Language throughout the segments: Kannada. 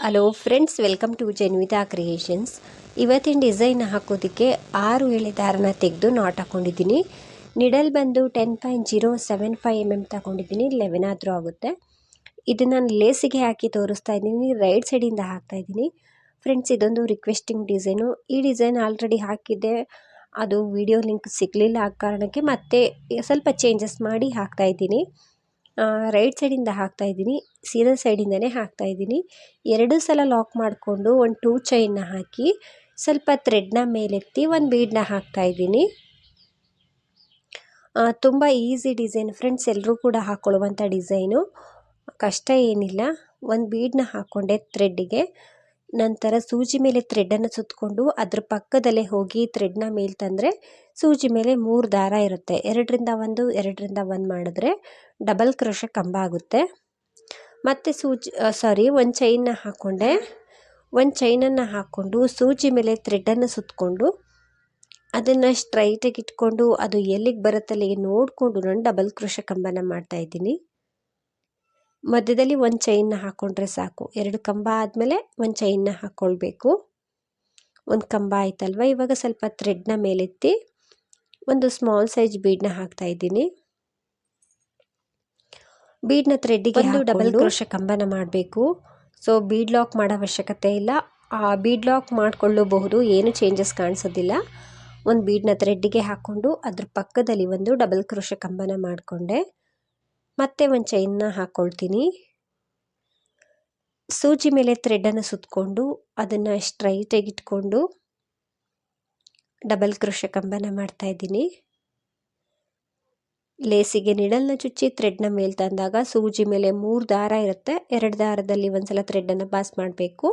Hello friends welcome to Janvitha creations ಇವತ್ತಿನ ಡಿಸೈನ್ ಹಾಕೋದಕ್ಕೆ ಆರು ಎಳೆ ದಾರನ ತೆಗೆದು ನಾಟ್ ಹಾಕೊಂಡಿದ್ದೀನಿ. ನಿಡಲ್ ಬಂದು ten point zero seven five M M ತಗೊಂಡಿದ್ದೀನಿ. ಲೆವೆನ್ ಆದರೂ ಆಗುತ್ತೆ. ಇದು ನಾನು ಲೇಸಿಗೆ ಹಾಕಿ ತೋರಿಸ್ತಾ ಇದ್ದೀನಿ. ರೈಟ್ ಸೈಡಿಂದ ಹಾಕ್ತಾ ಇದ್ದೀನಿ. ಫ್ರೆಂಡ್ಸ್ ಇದೊಂದು ರಿಕ್ವೆಸ್ಟಿಂಗ್ ಡಿಸೈನು ಈ ಡಿಸೈನ್ ಆಲ್ರೆಡಿ ಹಾಕಿದ್ದೆ. ಅದು ವಿಡಿಯೋ ಲಿಂಕ್ ಸಿಗಲಿಲ್ಲ ಆ ಕಾರಣಕ್ಕೆ ಮತ್ತೆ ಸ್ವಲ್ಪ ಚೇಂಜಸ್ ಮಾಡಿ ಹಾಕ್ತಾ ಇದ್ದೀನಿ. ರೈಟ್ ಸೈಡಿಂದ ಹಾಕ್ತಾ ಇದ್ದೀನಿ. ಸೀದಾ ಸೈಡಿಂದನೇ ಹಾಕ್ತಾ ಇದ್ದೀನಿ. ಎರಡು ಸಲ ಲಾಕ್ ಮಾಡಿಕೊಂಡು ಒಂದು ಟೂ ಚೈನ್ನ ಹಾಕಿ ಸ್ವಲ್ಪ ಥ್ರೆಡ್ನ ಮೇಲೆತ್ತಿ ಒಂದು ಬೀಡನ್ನ ಹಾಕ್ತಾ ಇದ್ದೀನಿ. ತುಂಬ ಈಸಿ ಡಿಸೈನ್ ಫ್ರೆಂಡ್ಸ್ ಎಲ್ಲರೂ ಕೂಡ ಹಾಕ್ಕೊಳ್ಳುವಂಥ ಡಿಸೈನು ಕಷ್ಟ ಏನಿಲ್ಲ. ಒಂದು ಬೀಡನ್ನ ಹಾಕ್ಕೊಂಡೆ ಥ್ರೆಡ್ಡಿಗೆ ನಂತರ ಸೂಜಿ ಮೇಲೆ ಥ್ರೆಡ್ಡನ್ನು ಸುತ್ತಕೊಂಡು ಅದ್ರ ಪಕ್ಕದಲ್ಲೇ ಹೋಗಿ ಥ್ರೆಡ್ನ ಮೇಲೆ ತಂದರೆ ಸೂಜಿ ಮೇಲೆ ಮೂರು ದಾರ ಇರುತ್ತೆ. ಎರಡರಿಂದ ಒಂದು ಎರಡರಿಂದ ಒಂದು ಮಾಡಿದ್ರೆ ಡಬಲ್ ಕ್ರೋಶ ಕಂಬ ಆಗುತ್ತೆ. ಮತ್ತು ಸೂಜಿ ಸಾರಿ ಒಂದು ಚೈನ್ನ ಹಾಕ್ಕೊಂಡೆ ಒಂದು ಚೈನನ್ನು ಹಾಕ್ಕೊಂಡು ಸೂಜಿ ಮೇಲೆ ಥ್ರೆಡ್ಡನ್ನು ಸುತ್ತಕೊಂಡು ಅದನ್ನು ಸ್ಟ್ರೈಟಾಗಿ ಇಟ್ಕೊಂಡು ಅದು ಎಲ್ಲಿಗೆ ಬರುತ್ತೆ ಅಲ್ಲಿಗೆ ನೋಡಿಕೊಂಡು ನಾನು ಡಬಲ್ ಕ್ರೋಶ ಕಂಬನ ಮಾಡ್ತಾಯಿದ್ದೀನಿ ಮಧ್ಯದಲ್ಲಿ ಒಂದು ಚೈನ್ನ ಹಾಕ್ಕೊಂಡ್ರೆ ಸಾಕು. ಎರಡು ಕಂಬ ಆದಮೇಲೆ ಒಂದು ಚೈನ್ನ ಹಾಕ್ಕೊಳ್ಬೇಕು ಒಂದು ಕಂಬ ಆಯ್ತಲ್ವ? ಇವಾಗ ಸ್ವಲ್ಪ ಥ್ರೆಡ್ನ ಮೇಲೆತ್ತಿ ಒಂದು ಸ್ಮಾಲ್ ಸೈಜ್ ಬೀಡನ್ನ ಹಾಕ್ತಾ ಇದ್ದೀನಿ. ಬೀಡ್ನ ಥ್ರೆಡ್ಡಿಗೆ ಒಂದು ಡಬಲ್ ಕ್ರೋಶ ಕಂಬನ ಮಾಡಬೇಕು. ಸೊ ಬೀಡ್ ಲಾಕ್ ಮಾಡೋ ಅವಶ್ಯಕತೆ ಇಲ್ಲ. ಆ ಬೀಡ್ ಲಾಕ್ ಮಾಡಿಕೊಳ್ಳಬಹುದು. ಏನು ಚೇಂಜಸ್ ಕಾಣಿಸೋದಿಲ್ಲ. ಒಂದು ಬೀಡ್ನ ಥ್ರೆಡ್ಡಿಗೆ ಹಾಕ್ಕೊಂಡು ಅದ್ರ ಪಕ್ಕದಲ್ಲಿ ಒಂದು ಡಬಲ್ ಕ್ರೋಶ ಕಂಬನ ಮಾಡಿಕೊಂಡೆ. ಮತ್ತೆ ಒಂದು ಚೈನ್ನ ಹಾಕ್ಕೊಳ್ತೀನಿ ಸೂಜಿ ಮೇಲೆ ಥ್ರೆಡನ್ನು ಸುತ್ತಕೊಂಡು ಅದನ್ನು ಸ್ಟ್ರೈಟಾಗಿ ಇಟ್ಕೊಂಡು ಡಬಲ್ ಕ್ರೋಶ ಕಂಬನ ಮಾಡ್ತಾಯಿದ್ದೀನಿ ಲೇಸಿಗೆ ನಿಡಲ್ನ ಚುಚ್ಚಿ ಥ್ರೆಡ್ನ ಮೇಲೆ ತಂದಾಗ ಸೂಜಿ ಮೇಲೆ ಮೂರು ದಾರ ಇರುತ್ತೆ. ಎರಡು ದಾರದಲ್ಲಿ ಒಂದ್ಸಲ ಥ್ರೆಡನ್ನು ಪಾಸ್ ಮಾಡಬೇಕು.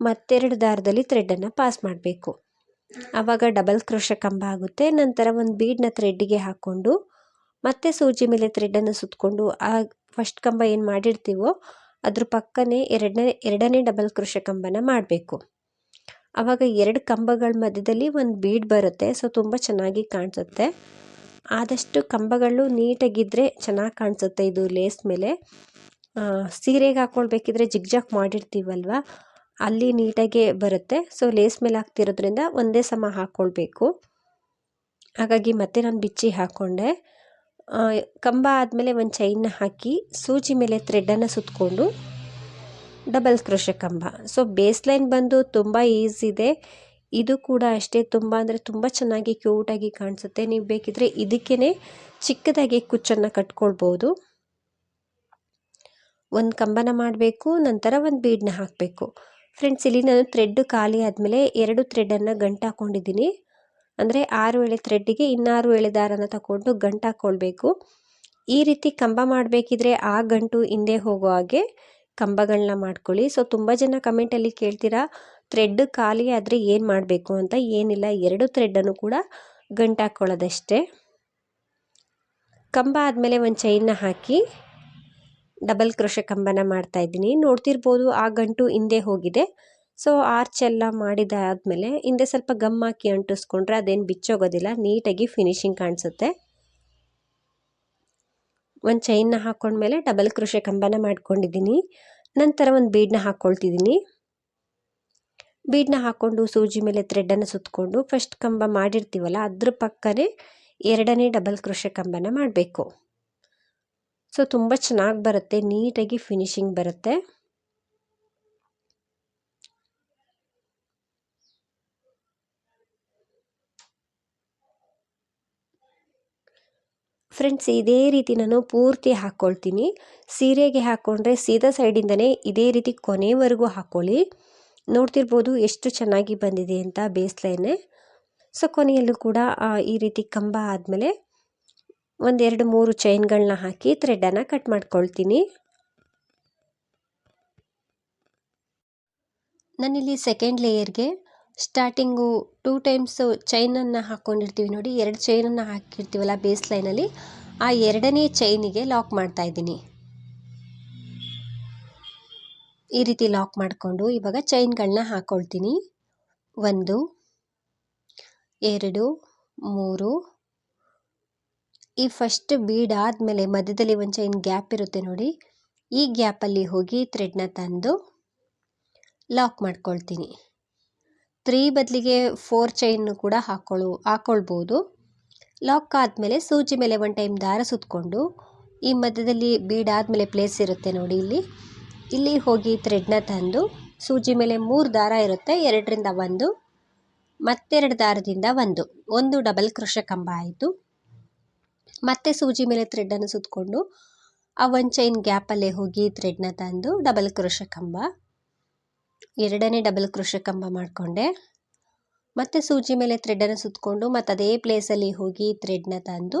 ಮತ್ತೆರಡು ದಾರದಲ್ಲಿ ಥ್ರೆಡನ್ನು ಪಾಸ್ ಮಾಡಬೇಕು. ಆವಾಗ ಡಬಲ್ ಕ್ರೋಶ ಕಂಬ ಆಗುತ್ತೆ. ನಂತರ ಒಂದು ಬೀಡನ್ನ ಥ್ರೆಡ್ಡಿಗೆ ಹಾಕ್ಕೊಂಡು ಮತ್ತೆ ಸೂಜಿ ಮೇಲೆ ಥ್ರೆಡನ್ನು ಸುತ್ತಕೊಂಡು ಆ ಫಸ್ಟ್ ಕಂಬ ಏನು ಮಾಡಿರ್ತೀವೋ ಅದ್ರ ಪಕ್ಕನೇ ಎರಡನೇ ಎರಡನೇ ಡಬಲ್ ಕೃಷ ಕಂಬನ ಮಾಡಬೇಕು. ಆವಾಗ ಎರಡು ಕಂಬಗಳ ಮಧ್ಯದಲ್ಲಿ ಒಂದು ಬೀಡ್ ಬರುತ್ತೆ ಸೊ ತುಂಬ ಚೆನ್ನಾಗಿ ಕಾಣಿಸುತ್ತೆ. ಆದಷ್ಟು ಕಂಬಗಳು ನೀಟಾಗಿದ್ದರೆ ಚೆನ್ನಾಗಿ ಕಾಣಿಸುತ್ತೆ ಇದು ಲೇಸ್ ಮೇಲೆ. ಸೀರೆಗೆ ಹಾಕ್ಕೊಳ್ಬೇಕಿದ್ರೆ ಜಿಗ್ಜಾಕ್ ಮಾಡಿರ್ತೀವಲ್ವ, ಅಲ್ಲಿ ನೀಟಾಗೆ ಬರುತ್ತೆ ಸೊ ಲೇಸ್ ಮೇಲೆ ಹಾಕ್ತಿರೋದ್ರಿಂದ ಒಂದೇ ಸಮ ಹಾಕ್ಕೊಳ್ಬೇಕು ಹಾಗಾಗಿ ಮತ್ತೆ ನಾನು ಬಿಚ್ಚಿ ಹಾಕ್ಕೊಂಡೆ ಕಂಬ ಆದಮೇಲೆ ಒಂದು ಚೈನ್ನ ಹಾಕಿ ಸೂಜಿ ಮೇಲೆ ಥ್ರೆಡನ್ನು ಸುತ್ತಕೊಂಡು ಡಬಲ್ ಕ್ರೋಶ ಕಂಬ. ಸೊ ಬೇಸ್ ಲೈನ್ ಬಂದು ತುಂಬ ಈಸಿ ಇದೆ. ಇದು ಕೂಡ ಅಷ್ಟೇ ತುಂಬ ಅಂದರೆ ತುಂಬ ಚೆನ್ನಾಗಿ ಕ್ಯೂಟಾಗಿ ಕಾಣಿಸುತ್ತೆ. ನೀವು ಬೇಕಿದ್ರೆ ಇದಕ್ಕೇ ಚಿಕ್ಕದಾಗಿ ಕುಚ್ಚನ್ನು ಕಟ್ಕೊಳ್ಬೋದು. ಒಂದು ಕಂಬನ ಮಾಡಬೇಕು, ನಂತರ ಒಂದು ಬೀಡನ್ನ ಹಾಕಬೇಕು. ಫ್ರೆಂಡ್ಸ್ ಇಲ್ಲಿ ನಾನು ಥ್ರೆಡ್ ಖಾಲಿ ಆದಮೇಲೆ ಎರಡು ಥ್ರೆಡನ್ನು ಗಂಟು ಹಾಕ್ಕೊಂಡಿದ್ದೀನಿ ಅಂದರೆ ಆರು ಎಳೆ ಥ್ರೆಡ್ಡಿಗೆ ಇನ್ನಾರು ಎಳೆ ದಾರನ ತಗೊಂಡು ಗಂಟು ಹಾಕ್ಕೊಳ್ಬೇಕು. ಈ ರೀತಿ ಕಂಬ ಮಾಡಬೇಕಿದ್ರೆ ಆ ಗಂಟು ಹಿಂದೆ ಹೋಗೋ ಹಾಗೆ ಕಂಬಗಳನ್ನ ಮಾಡ್ಕೊಳ್ಳಿ. ಸೊ ತುಂಬ ಜನ ಕಮೆಂಟಲ್ಲಿ ಕೇಳ್ತೀರಾ, ಥ್ರೆಡ್ ಖಾಲಿ ಆದರೆ ಏನು ಮಾಡಬೇಕು? ಅಂತ ಏನಿಲ್ಲ, ಎರಡು ಥ್ರೆಡ್ಡನ್ನು ಕೂಡ ಗಂಟು ಹಾಕ್ಕೊಳ್ಳೋದಷ್ಟೇ. ಕಂಬ ಆದಮೇಲೆ ಒಂದು ಚೈನ್ನ ಹಾಕಿ ಡಬಲ್ ಕ್ರೋಶ ಕಂಬನ ಮಾಡ್ತಾ ಇದ್ದೀನಿ. ನೋಡ್ತಿರ್ಬೋದು ಆ ಗಂಟು ಹಿಂದೆ ಹೋಗಿದೆ. ಸೊ ಆರ್ಚ್ ಎಲ್ಲ ಮಾಡಿದಾದ್ಮೇಲೆ ಹಿಂದೆ ಸ್ವಲ್ಪ ಗಮ್ ಹಾಕಿ ಅಂಟಿಸ್ಕೊಂಡ್ರೆ ಅದೇನು ಬಿಚ್ಚೋಗೋದಿಲ್ಲ, ನೀಟಾಗಿ ಫಿನಿಶಿಂಗ್ ಕಾಣಿಸುತ್ತೆ. ಒಂದು ಚೈನ್ನ ಹಾಕ್ಕೊಂಡ್ಮೇಲೆ ಡಬಲ್ ಕೃಷಿ ಕಂಬನ ಮಾಡ್ಕೊಂಡಿದ್ದೀನಿ. ನಂತರ ಒಂದು ಬೀಡನ್ನ ಹಾಕ್ಕೊಳ್ತಿದ್ದೀನಿ ಬೀಡನ್ನ ಹಾಕ್ಕೊಂಡು ಸೂಜಿ ಮೇಲೆ ಥ್ರೆಡನ್ನು ಸುತ್ತಕೊಂಡು ಫಸ್ಟ್ ಕಂಬ ಮಾಡಿರ್ತೀವಲ್ಲ, ಅದ್ರ ಪಕ್ಕನೇ ಎರಡನೇ ಡಬಲ್ ಕೃಷಿ ಕಂಬನ ಮಾಡಬೇಕು. ಸೊ ತುಂಬ ಚೆನ್ನಾಗಿ ಬರುತ್ತೆ, ನೀಟಾಗಿ ಫಿನಿಶಿಂಗ್ ಬರುತ್ತೆ. ಫ್ರೆಂಡ್ಸ್ ಇದೇ ರೀತಿ ನಾನು ಪೂರ್ತಿ ಹಾಕ್ಕೊಳ್ತೀನಿ ಸೀರೆಗೆ ಹಾಕ್ಕೊಂಡ್ರೆ ಸೀದಾ ಸೈಡಿಂದನೇ ಇದೇ ರೀತಿ ಕೊನೆವರೆಗೂ ಹಾಕ್ಕೊಳ್ಳಿ ನೋಡ್ತಿರ್ಬೋದು ಎಷ್ಟು ಚೆನ್ನಾಗಿ ಬಂದಿದೆ ಅಂತ ಬೇಸ್ಲೈನೆ. ಸೊ, ಕೊನೆಯಲ್ಲೂ ಕೂಡ ಈ ರೀತಿ ಕಂಬ ಆದಮೇಲೆ ಒಂದೆರಡು ಮೂರು ಚೈನ್ಗಳನ್ನ ಹಾಕಿ ಥ್ರೆಡ್ಡನ್ನು ಕಟ್ ಮಾಡ್ಕೊಳ್ತೀನಿ. ನಾನಿಲ್ಲಿ ಸೆಕೆಂಡ್ ಲೇಯರ್ಗೆ ಸ್ಟಾರ್ಟಿಂಗು ಟೂ ಟೈಮ್ಸು ಚೈನನ್ನು ಹಾಕ್ಕೊಂಡಿರ್ತೀವಿ ನೋಡಿ, ಎರಡು ಚೈನನ್ನು ಹಾಕಿರ್ತೀವಲ್ಲ ಬೇಸ್ ಲೈನಲ್ಲಿ ಆ ಎರಡನೇ ಚೈನಿಗೆ ಲಾಕ್ ಮಾಡ್ತಾ ಇದ್ದೀನಿ. ಈ ರೀತಿ ಲಾಕ್ ಮಾಡಿಕೊಂಡು ಇವಾಗ ಚೈನ್ಗಳನ್ನ ಹಾಕ್ಕೊಳ್ತೀನಿ ಒಂದು, ಎರಡು, ಮೂರು. ಈ ಫಸ್ಟ್ ಬೀಡ್ ಆದಮೇಲೆ ಮಧ್ಯದಲ್ಲಿ ಒಂದು ಚೈನ್ ಗ್ಯಾಪ್ ಇರುತ್ತೆ ನೋಡಿ, ಈ ಗ್ಯಾಪಲ್ಲಿ ಹೋಗಿ ಥ್ರೆಡ್ನ ತಂದು ಲಾಕ್ ಮಾಡ್ಕೊಳ್ತೀನಿ. ತ್ರೀ ಬದಲಿಗೆ ಫೋರ್ ಚೈನ್ನು ಕೂಡ ಹಾಕ್ಕೊಳ್ಳು ಹಾಕ್ಕೊಳ್ಬೋದು ಲಾಕ್ ಆದಮೇಲೆ ಸೂಜಿ ಮೇಲೆ ಒನ್ ಟೈಮ್ ದಾರ ಸುತ್ತಕೊಂಡು ಈ ಮಧ್ಯದಲ್ಲಿ ಬೀಡ್ ಆದಮೇಲೆ ಪ್ಲೇಸ್ ಇರುತ್ತೆ ನೋಡಿ ಇಲ್ಲಿ. ಇಲ್ಲಿ ಹೋಗಿ ಥ್ರೆಡ್ನ ತಂದು, ಸೂಜಿ ಮೇಲೆ ಮೂರು ದಾರ ಇರುತ್ತೆ, ಎರಡರಿಂದ ಒಂದು, ಮತ್ತೆರಡು ದಾರದಿಂದ ಒಂದು ಒಂದು ಡಬಲ್ ಕೃಷ ಕಂಬ ಆಯಿತು. ಮತ್ತೆ ಸೂಜಿ ಮೇಲೆ ಥ್ರೆಡ್ಡನ್ನು ಸುತ್ತಕೊಂಡು ಆ ಒನ್ ಚೈನ್ ಗ್ಯಾಪಲ್ಲೇ ಹೋಗಿ ಥ್ರೆಡ್ನ ತಂದು, ಡಬಲ್ ಕೃಷ ಕಂಬ. ಎರಡನೇ ಡಬಲ್ ಕೃಷಿ ಕಂಬ ಮಾಡಿಕೊಂಡೆ. ಮತ್ತು ಸೂಜಿ ಮೇಲೆ ಥ್ರೆಡನ್ನು ಸುತ್ತಕೊಂಡು ಮತ್ತು ಅದೇ ಪ್ಲೇಸಲ್ಲಿ ಹೋಗಿ ಥ್ರೆಡ್ನ ತಂದು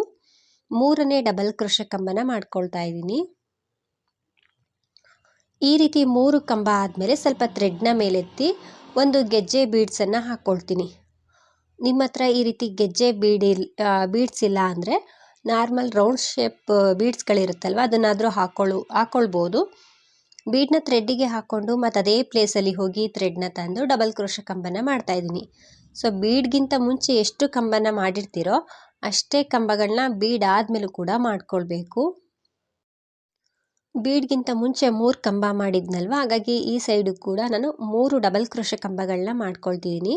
ಮೂರನೇ ಡಬಲ್ ಕೃಷ ಕಂಬನ ಮಾಡ್ಕೊಳ್ತಾ ಇದ್ದೀನಿ. ಈ ರೀತಿ ಮೂರು ಕಂಬ ಆದಮೇಲೆ ಸ್ವಲ್ಪ ಥ್ರೆಡ್ನ ಮೇಲೆತ್ತಿ ಒಂದು ಗೆಜ್ಜೆ ಬೀಡ್ಸನ್ನು ಹಾಕ್ಕೊಳ್ತೀನಿ ನಿಮ್ಮ ಹತ್ರ ಈ ರೀತಿ ಗೆಜ್ಜೆ ಬೀಡಿ ಬೀಡ್ಸ್ ಇಲ್ಲ ಅಂದರೆ ನಾರ್ಮಲ್ ರೌಂಡ್ ಶೇಪ್ ಬೀಡ್ಸ್ಗಳಿರುತ್ತಲ್ವ ಅದನ್ನಾದರೂ ಹಾಕ್ಕೊಳ್ಳು ಹಾಕ್ಕೊಳ್ಬೋದು ಬೀಡ್ನ ಥ್ರೆಡ್ಡಿಗೆ ಹಾಕ್ಕೊಂಡು ಮತ್ತು ಅದೇ ಪ್ಲೇಸಲ್ಲಿ ಹೋಗಿ ಥ್ರೆಡ್ನ ತಂದು ಡಬಲ್ ಕ್ರೋಶ ಕಂಬನ ಮಾಡ್ತಾಯಿದ್ದೀನಿ ಸೊ ಬೀಡ್ಗಿಂತ ಮುಂಚೆ ಎಷ್ಟು ಕಂಬನ ಮಾಡಿರ್ತೀರೋ ಅಷ್ಟೇ ಕಂಬಗಳನ್ನ ಬೀಡ್ ಆದಮೇಲೂ ಕೂಡ ಮಾಡ್ಕೊಳ್ಬೇಕು. ಬೀಡ್ಗಿಂತ ಮುಂಚೆ ಮೂರು ಕಂಬ ಮಾಡಿದ್ನಲ್ವ? ಹಾಗಾಗಿ ಈ ಸೈಡು ಕೂಡ ನಾನು ಮೂರು ಡಬಲ್ ಕ್ರೋಶ ಕಂಬಗಳನ್ನ ಮಾಡ್ಕೊಳ್ತಿದ್ದೀನಿ.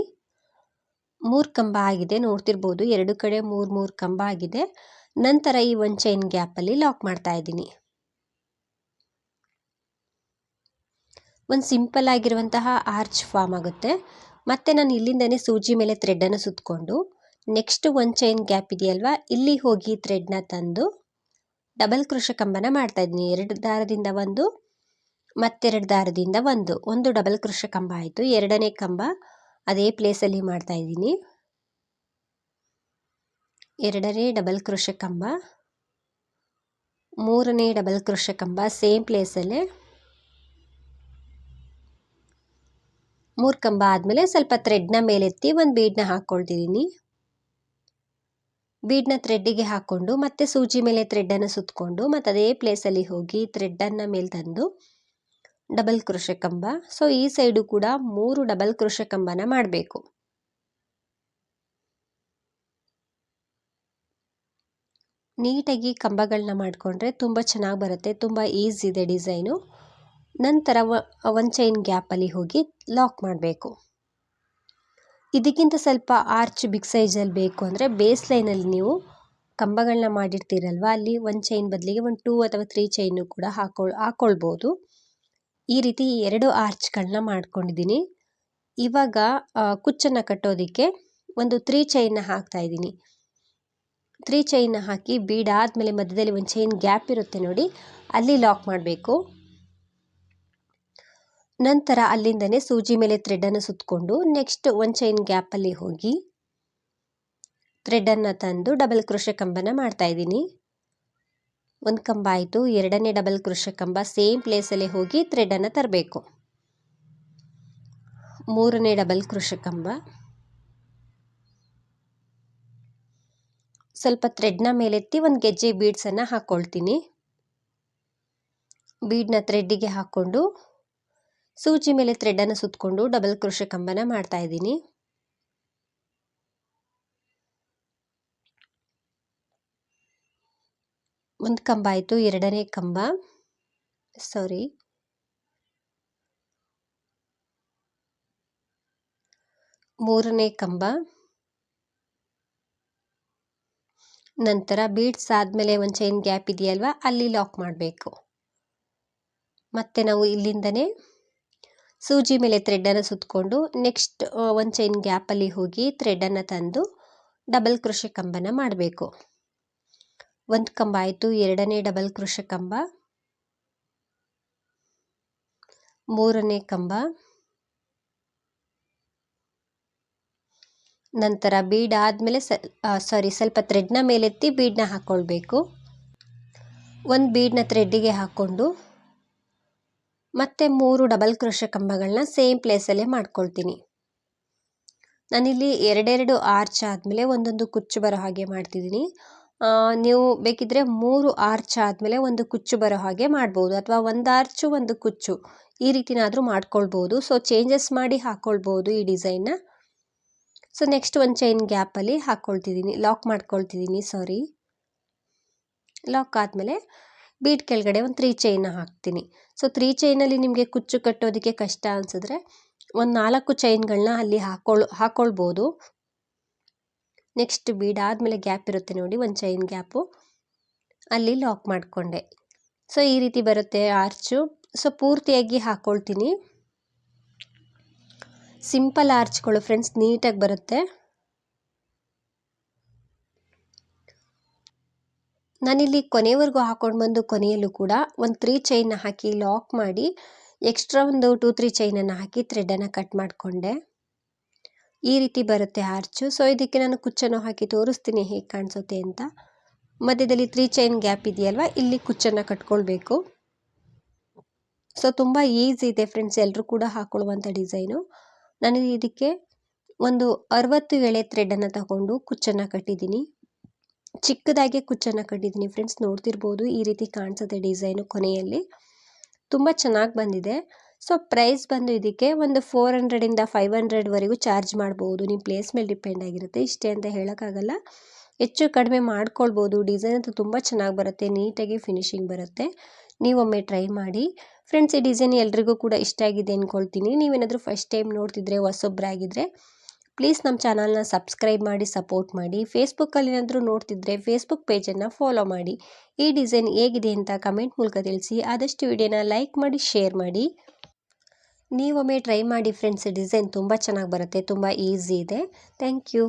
ಮೂರು ಕಂಬ ಆಗಿದೆ, ನೋಡ್ತಿರ್ಬೋದು. ಎರಡು ಕಡೆ ಮೂರು ಮೂರು ಕಂಬ ಆಗಿದೆ. ನಂತರ ಈ ಒಂದು ಚೈನ್ ಗ್ಯಾಪಲ್ಲಿ ಲಾಕ್ ಮಾಡ್ತಾ ಇದ್ದೀನಿ. ಒಂದು ಸಿಂಪಲ್ ಆಗಿರುವಂತಹ ಆರ್ಚ್ ಫಾರ್ಮ್ ಆಗುತ್ತೆ. ಮತ್ತು ನಾನು ಇಲ್ಲಿಂದನೇ ಸೂಜಿ ಮೇಲೆ ಥ್ರೆಡ್ಡನ್ನು ಸುತ್ತಕೊಂಡು ನೆಕ್ಸ್ಟ್ ಒಂದು ಚೈನ್ ಗ್ಯಾಪ್ ಇದೆಯಲ್ವಾ? ಇಲ್ಲಿ ಹೋಗಿ ಥ್ರೆಡ್ನ ತಂದು ಡಬಲ್ ಕೃಷ ಕಂಬನ ಮಾಡ್ತಾಯಿದ್ದೀನಿ ಎರಡು ದಾರದಿಂದ ಒಂದು, ಮತ್ತೆರಡು ದಾರದಿಂದ ಒಂದು. ಒಂದು ಡಬಲ್ ಕೃಷ ಕಂಬ ಆಯಿತು. ಎರಡನೇ ಕಂಬ ಅದೇ ಪ್ಲೇಸಲ್ಲಿ ಮಾಡ್ತಾ ಇದ್ದೀನಿ. ಎರಡನೇ ಡಬಲ್ ಕೃಷ ಕಂಬ, ಮೂರನೇ ಡಬಲ್ ಕೃಷ ಕಂಬ ಸೇಮ್ ಪ್ಲೇಸಲ್ಲೇ ಮೂರು ಕಂಬ ಆದಮೇಲೆ ಸ್ವಲ್ಪ ಥ್ರೆಡ್ನ ಮೇಲೆತ್ತಿ ಒಂದು ಬೀಡನ್ನ ಹಾಕ್ಕೊಳ್ತಿದ್ದೀನಿ ಬೀಡನ್ನ ಥ್ರೆಡ್ಡಿಗೆ ಹಾಕ್ಕೊಂಡು ಮತ್ತೆ ಸೂಜಿ ಮೇಲೆ ಥ್ರೆಡ್ಡನ್ನು ಸುತ್ತಕೊಂಡು ಮತ್ತು ಅದೇ ಪ್ಲೇಸಲ್ಲಿ ಹೋಗಿ ಥ್ರೆಡ್ಡನ್ನು ಮೇಲೆ ತಂದು ಡಬಲ್ ಕೃಷ ಕಂಬ. ಸೊ ಈ ಸೈಡು ಕೂಡ ಮೂರು ಡಬಲ್ ಕೃಷ ಕಂಬನ ಮಾಡಬೇಕು. ನೀಟಾಗಿ ಕಂಬಗಳನ್ನ ಮಾಡಿಕೊಂಡ್ರೆ ತುಂಬ ಚೆನ್ನಾಗಿ ಬರುತ್ತೆ, ತುಂಬ ಈಸಿ ಇದೆ ಡಿಸೈನು. ನಂತರ ಒನ್ ಚೈನ್ ಗ್ಯಾಪಲ್ಲಿ ಹೋಗಿ ಲಾಕ್ ಮಾಡಬೇಕು. ಇದಕ್ಕಿಂತ ಸ್ವಲ್ಪ ಆರ್ಚ್ ಬಿಗ್ ಸೈಜಲ್ಲಿ ಬೇಕು ಅಂದರೆ ಬೇಸ್ ಲೈನಲ್ಲಿ ನೀವು ಕಂಬಗಳನ್ನ ಮಾಡಿರ್ತೀರಲ್ವ, ಅಲ್ಲಿ ಒನ್ ಚೈನ್ ಬದಲಿಗೆ ಒಂದು ಟೂ ಅಥವಾ ತ್ರೀ ಚೈನು ಕೂಡ ಹಾಕೊಳ್, ಹಾಕೊಳ್ಬೋದು. ಈ ರೀತಿ ಎರಡು ಆರ್ಚ್ಗಳನ್ನ ಮಾಡ್ಕೊಂಡಿದ್ದೀನಿ. ಇವಾಗ ಕುಚ್ಚನ್ನು ಕಟ್ಟೋದಕ್ಕೆ ಒಂದು ತ್ರೀ ಚೈನ್ನ ಹಾಕ್ತಾ ಇದ್ದೀನಿ. ತ್ರೀ ಚೈನ್ನ ಹಾಕಿ ಬೀಡ್ ಆದಮೇಲೆ ಮಧ್ಯದಲ್ಲಿ ಒಂದು ಚೈನ್ ಗ್ಯಾಪ್ ಇರುತ್ತೆ ನೋಡಿ, ಅಲ್ಲಿ ಲಾಕ್ ಮಾಡಬೇಕು. ನಂತರ ಅಲ್ಲಿಂದನೇ ಸೂಜಿ ಮೇಲೆ ಥ್ರೆಡನ್ನು ಸುತ್ತಕೊಂಡು ನೆಕ್ಸ್ಟ್ ಒಂದು ಚೈನ್ ಗ್ಯಾಪಲ್ಲಿ ಹೋಗಿ ಥ್ರೆಡನ್ನು ತಂದು ಡಬಲ್ ಕೃಷ ಕಂಬನ ಮಾಡ್ತಾಯಿದ್ದೀನಿ ಒಂದು ಕಂಬ ಆಯಿತು, ಎರಡನೇ ಡಬಲ್ ಕೃಷ ಕಂಬ ಸೇಮ್ ಪ್ಲೇಸಲ್ಲೇ ಹೋಗಿ ಥ್ರೆಡನ್ನು ತರಬೇಕು. ಮೂರನೇ ಡಬಲ್ ಕೃಷ ಕಂಬ. ಸ್ವಲ್ಪ ಥ್ರೆಡ್ನ ಮೇಲೆತ್ತಿ ಒಂದು ಗೆಜ್ಜೆ ಬೀಡ್ಸನ್ನು ಹಾಕ್ಕೊಳ್ತೀನಿ ಬೀಡ್ನ ಥ್ರೆಡ್ಡಿಗೆ ಹಾಕ್ಕೊಂಡು ಸೂಜಿ ಮೇಲೆ ಥ್ರೆಡನ್ನು ಸುತ್ತಕೊಂಡು ಡಬಲ್ ಕ್ರೋಶೆ ಕಂಬನ ಮಾಡ್ತಾ ಇದ್ದೀನಿ. ಒಂದು ಕಂಬ ಆಯಿತು, ಎರಡನೇ ಕಂಬ. ಸಾರಿ ಮೂರನೇ ಕಂಬ. ನಂತರ ಬೀಡ್ಸ್ ಆದಮೇಲೆ ಒಂದು ಚೈನ್ ಗ್ಯಾಪ್ ಇದೆಯಲ್ವಾ, ಅಲ್ಲಿ ಲಾಕ್ ಮಾಡಬೇಕು. ಮತ್ತೆ ನಾವು ಇಲ್ಲಿಂದನೇ ಸೂಜಿ ಮೇಲೆ ಥ್ರೆಡ್ಡನ್ನು ಸುತ್ತಕೊಂಡು ನೆಕ್ಸ್ಟ್ ಒಂದು ಚೈನ್ ಗ್ಯಾಪಲ್ಲಿ ಹೋಗಿ ಥ್ರೆಡ್ಡನ್ನು ತಂದು ಡಬಲ್ ಕೃಷಿ ಕಂಬನ ಮಾಡಬೇಕು. ಒಂದು ಕಂಬ ಆಯಿತು, ಎರಡನೇ ಡಬಲ್ ಕೃಷಿ ಕಂಬ, ಮೂರನೇ ಕಂಬ, ನಂತರ ಬೀಡ್ ಆದಮೇಲೆ ಸಾರಿ ಸ್ವಲ್ಪ ಥ್ರೆಡ್ನ ಮೇಲೆತ್ತಿ ಬೀಡನ್ನ ಹಾಕ್ಕೊಳ್ಬೇಕು ಒಂದು ಬೀಡನ್ನ ಥ್ರೆಡ್ಡಿಗೆ ಹಾಕ್ಕೊಂಡು ಮತ್ತು ಮೂರು ಡಬಲ್ ಕ್ರೋಶ ಕಂಬಗಳನ್ನ ಸೇಮ್ ಪ್ಲೇಸಲ್ಲೇ ಮಾಡ್ಕೊಳ್ತೀನಿ. ನಾನಿಲ್ಲಿ ಎರಡೆರಡು ಆರ್ಚ್ ಆದಮೇಲೆ ಒಂದೊಂದು ಕುಚ್ಚು ಬರೋ ಹಾಗೆ ಮಾಡ್ತಿದ್ದೀನಿ. ನೀವು ಬೇಕಿದ್ದರೆ ಮೂರು ಆರ್ಚ್ ಆದಮೇಲೆ ಒಂದು ಕುಚ್ಚು ಬರೋ ಹಾಗೆ ಮಾಡ್ಬೋದು ಅಥವಾ ಒಂದು ಆರ್ಚು ಒಂದು ಕುಚ್ಚು ಈ ರೀತಿನಾದರೂ ಮಾಡ್ಕೊಳ್ಬೋದು. ಸೊ ಚೇಂಜಸ್ ಮಾಡಿ ಹಾಕ್ಕೊಳ್ಬೋದು ಈ ಡಿಸೈನ್ನ ಸೊ ನೆಕ್ಸ್ಟ್ ಒಂದು ಚೈನ್ ಗ್ಯಾಪಲ್ಲಿ ಹಾಕ್ಕೊಳ್ತಿದ್ದೀನಿ ಲಾಕ್ ಮಾಡ್ಕೊಳ್ತಿದ್ದೀನಿ ಸಾರಿ ಲಾಕ್ ಆದಮೇಲೆ ಬೀಡ್ ಕೆಳಗಡೆ ಒಂದು ತ್ರೀ ಚೈನ್ ಹಾಕ್ತೀನಿ. ಸೊ ತ್ರೀ ಚೈನಲ್ಲಿ ನಿಮಗೆ ಕುಚ್ಚು ಕಟ್ಟೋದಕ್ಕೆ ಕಷ್ಟ ಅನಿಸಿದ್ರೆ ಒಂದು ನಾಲ್ಕು ಚೈನ್ಗಳನ್ನ ಅಲ್ಲಿ ಹಾಕೊಳ್ ಹಾಕ್ಕೊಳ್ಬೋದು ನೆಕ್ಸ್ಟ್ ಬೀಡ್ ಆದಮೇಲೆ ಗ್ಯಾಪ್ ಇರುತ್ತೆ ನೋಡಿ, ಒಂದು ಚೈನ್ ಗ್ಯಾಪು. ಅಲ್ಲಿ ಲಾಕ್ ಮಾಡಿಕೊಂಡೆ. ಸೊ ಈ ರೀತಿ ಬರುತ್ತೆ ಆರ್ಚು ಸೊ ಪೂರ್ತಿಯಾಗಿ ಹಾಕ್ಕೊಳ್ತೀನಿ ಸಿಂಪಲ್ ಆರ್ಚ್ಗಳು ಫ್ರೆಂಡ್ಸ್ ನೀಟಾಗಿ ಬರುತ್ತೆ. ನಾನಿಲ್ಲಿ ಕೊನೆವರೆಗೂ ಹಾಕೊಂಡು ಬಂದು ಕೊನೆಯಲ್ಲೂ ಕೂಡ ಒಂದು ತ್ರೀ ಚೈನ್ನ ಹಾಕಿ ಲಾಕ್ ಮಾಡಿ ಎಕ್ಸ್ಟ್ರಾ ಒಂದು ಟೂ ತ್ರೀ ಚೈನನ್ನು ಹಾಕಿ ಥ್ರೆಡನ್ನು ಕಟ್ ಮಾಡಿಕೊಂಡೆ. ಈ ರೀತಿ ಬರುತ್ತೆ ಆರ್ಚು ಸೊ ಇದಕ್ಕೆ ನಾನು ಕುಚ್ಚನ್ನು ಹಾಕಿ ತೋರಿಸ್ತೀನಿ ಹೇಗೆ ಕಾಣಿಸುತ್ತೆ ಅಂತ. ಮಧ್ಯದಲ್ಲಿ ತ್ರೀ ಚೈನ್ ಗ್ಯಾಪ್ ಇದೆಯಲ್ವ? ಇಲ್ಲಿ ಕುಚ್ಚನ್ನು ಕಟ್ಕೊಳ್ಬೇಕು. ಸೊ ತುಂಬ ಈಸಿ ಇದೆ ಫ್ರೆಂಡ್ಸ್ ಎಲ್ಲರೂ ಕೂಡ ಹಾಕೊಳ್ಳುವಂಥ ಡಿಸೈನು ನಾನು ಇದಕ್ಕೆ ಒಂದು ಅರವತ್ತು ಎಳೆ ಥ್ರೆಡನ್ನು ತಗೊಂಡು ಕುಚ್ಚನ್ನು ಕಟ್ಟಿದ್ದೀನಿ. ಚಿಕ್ಕದಾಗಿ ಕುಚ್ಚನ್ನು ಕಟ್ಟಿದ್ದೀನಿ ಫ್ರೆಂಡ್ಸ್ ನೋಡ್ತಿರ್ಬೋದು ಈ ರೀತಿ ಕಾಣಿಸುತ್ತೆ ಡಿಸೈನು ಕೊನೆಯಲ್ಲಿ. ತುಂಬ ಚೆನ್ನಾಗಿ ಬಂದಿದೆ. ಸೊ ಪ್ರೈಸ್ ಬಂದು ಇದಕ್ಕೆ ಒಂದು ಫೋರ್ ಹಂಡ್ರೆಡಿಂದ ಫೈವ್ ಹಂಡ್ರೆಡ್ವರೆಗೂ ಚಾರ್ಜ್ ಮಾಡ್ಬೋದು. ನಿಮ್ಮ ಪ್ಲೇಸ್ ಮೇಲೆ ಡಿಪೆಂಡ್ ಆಗಿರುತ್ತೆ. ಇಷ್ಟೇ ಅಂತ ಹೇಳೋಕ್ಕಾಗಲ್ಲ. ಹೆಚ್ಚು ಕಡಿಮೆ ಮಾಡ್ಕೊಳ್ಬೋದು. ಡಿಸೈನ್ ಅಂತೂ ತುಂಬ ಚೆನ್ನಾಗಿ ಬರುತ್ತೆ. ನೀಟಾಗಿ ಫಿನಿಶಿಂಗ್ ಬರುತ್ತೆ. ನೀವೊಮ್ಮೆ ಟ್ರೈ ಮಾಡಿ. ಫ್ರೆಂಡ್ಸ್ ಈ ಡಿಸೈನ್ ಎಲ್ರಿಗೂ ಕೂಡ ಇಷ್ಟ ಆಗಿದೆ ಅಂದ್ಕೊಳ್ತೀನಿ ನೀವೇನಾದರೂ ಫಸ್ಟ್ ಟೈಮ್ ನೋಡ್ತಿದ್ರೆ ಹೊಸೊಬ್ಬರಾಗಿದ್ದರೆ ಪ್ಲೀಸ್ ನಮ್ಮ ಚಾನಲ್ನ ಸಬ್ಸ್ಕ್ರೈಬ್ ಮಾಡಿ, ಸಪೋರ್ಟ್ ಮಾಡಿ. ಫೇಸ್ಬುಕ್ಕಲ್ಲಿ ಏನಾದರೂ ನೋಡ್ತಿದ್ರೆ ಫೇಸ್ಬುಕ್ ಪೇಜನ್ನು ಫಾಲೋ ಮಾಡಿ. ಈ ಡಿಸೈನ್ ಹೇಗಿದೆ ಅಂತ ಕಮೆಂಟ್ ಮೂಲಕ ತಿಳಿಸಿ. ಆದಷ್ಟು ವಿಡಿಯೋನ ಲೈಕ್ ಮಾಡಿ, ಶೇರ್ ಮಾಡಿ. ನೀವೊಮ್ಮೆ ಟ್ರೈ ಮಾಡಿ ಫ್ರೆಂಡ್ಸ್, ಡಿಸೈನ್ ತುಂಬ ಚೆನ್ನಾಗಿ ಬರುತ್ತೆ, ತುಂಬ ಈಸಿ ಇದೆ. Thank you.